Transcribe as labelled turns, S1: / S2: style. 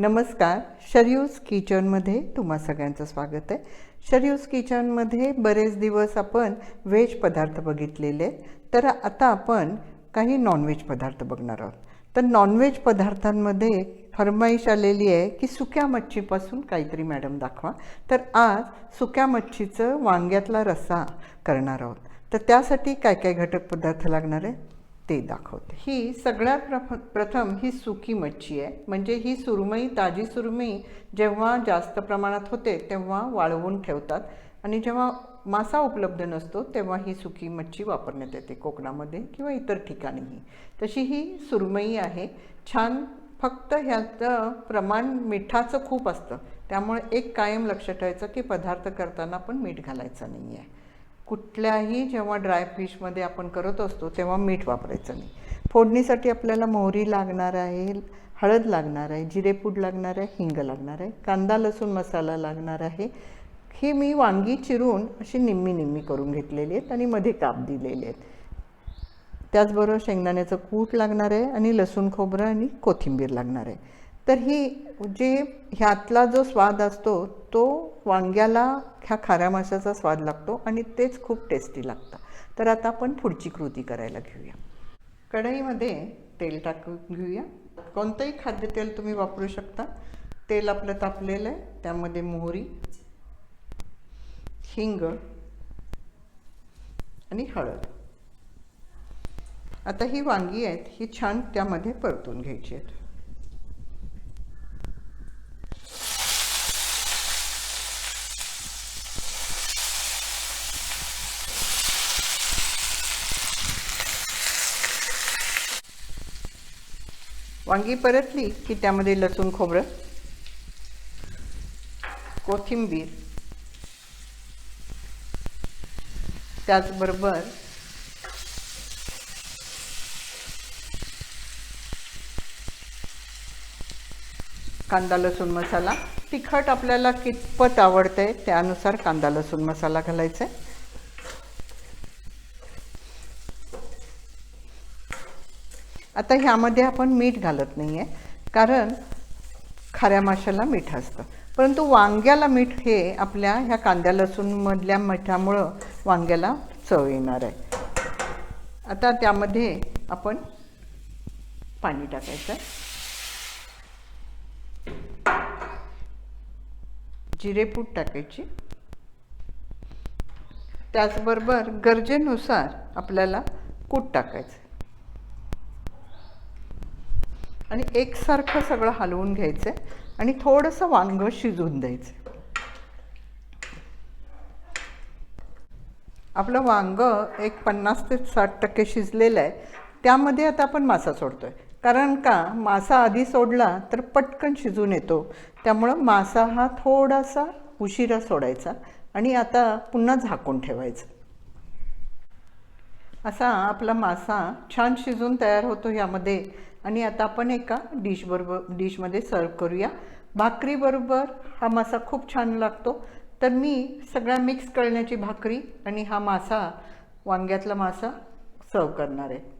S1: नमस्कार शरयूज किचनमध्ये तुम्हा सगळ्यांचं स्वागत आहे. शरयूज किचनमध्ये बरेच दिवस आपण व्हेज पदार्थ बघितलेले आहेत. तर आता आपण काही नॉनव्हेज पदार्थ बघणार आहोत. तर नॉनव्हेज पदार्थांमध्ये फरमाईश आलेली आहे की सुक्या मच्छीपासून काहीतरी मॅडम दाखवा. तर आज सुक्या मच्छीचं वांग्यातला रस्सा करणार आहोत. तर त्यासाठी काय काय घटक पदार्थ लागणार आहे? ते दाखवते. ही सगळ्यात प्रफ प्रथम ही सुकी मच्छी आहे. म्हणजे ही सुरमई ताजी सुरमई जेव्हा जास्त प्रमाणात होते तेव्हा वाळवून ठेवतात. आणि जेव्हा मासा उपलब्ध नसतो तेव्हा ही सुकी मच्छी वापरण्यात येते कोकणामध्ये किंवा इतर ठिकाणीही. तशी ही सुरमई आहे. छान फक्त ह्याचं प्रमाण मिठाचं खूप असतं. त्यामुळे एक कायम लक्ष ठेवायचं की पदार्थ करताना पण मीठ घालायचं नाही आहे कुठल्याही जेव्हा ड्राय फिशमध्ये आपण करत असतो तेव्हा मीठ वापरायचं नाही. फोडणीसाठी आपल्याला मोहरी लागणार आहे हळद लागणार आहे जिरेपूड लागणार आहे हिंग लागणार आहे कांदा लसूण मसाला लागणार आहे. ही मी वांगी चिरून अशी निम्मी निम्मी करून घेतलेली आहेत आणि मध्ये काप दिलेले आहेत. त्याचबरोबर शेंगदाण्याचं कूट लागणार आहे आणि लसूण खोबरं आणि कोथिंबीर लागणार आहे. तर ही जे ह्यातला जो स्वाद असतो तो वांग्याला ह्या खाऱ्या माशाचा स्वाद लागतो आणि तेच खूप टेस्टी लागतं. तर आता आपण पुढची कृती करायला घेऊया. कढईमध्ये तेल टाकून घेऊया. कोणतंही खाद्यतेल तुम्ही वापरू शकता. तेल आपलं तापलेलं आहे त्यामध्ये मोहरी हिंग आणि हळद. आता ही वांगी आहेत ही छान त्यामध्ये परतून घ्यायची आहेत. वांगी परतली की त्यामध्ये लसूण खोबरं? कोथिंबीर. त्याचबरोबर कांदा लसूण मसाला. तिखट आपल्याला कितपत आवडते त्यानुसार कांदा लसूण मसाला घालायचा आहे आता ह्यामध्ये आपण मीठ घालत नाही आहे कारण खाऱ्या माशाला मीठ असतं. परंतु वांग्याला मीठ हे आपल्या ह्या कांद्या लसूणमधल्या मिठामुळं वांग्याला चव येणार आहे. आता त्यामध्ये आपण पाणी टाकायचं आहे. जिरेपूड टाकायची. त्याचबरोबर गरजेनुसार आपल्याला कूट टाकायचं आणि एकसारखं सगळं हलवून घ्यायचं आणि थोडंसं वांग शिजवून द्यायचं आपलं वांग एक पन्नास ते साठ टक्के शिजलेलं आहे. त्यामध्ये आता आपण मासा सोडतोय. कारण का मासा आधी सोडला तर पटकन शिजून येतो. त्यामुळं मासा हा थोडासा उशिरा सोडायचा आणि आता पुन्हा झाकून ठेवायचं. असा आपला मासा छान शिजून तयार होतो यामध्ये. आणि आता आपण एका डिशबरोबर डिशमध्ये सर्व करूया. भाकरीबरोबर हा मासा खूप छान लागतो. तर मी सगळ्या मिक्स करण्याची भाकरी आणि हा मासा वांग्यातला मासा सर्व करणार आहे.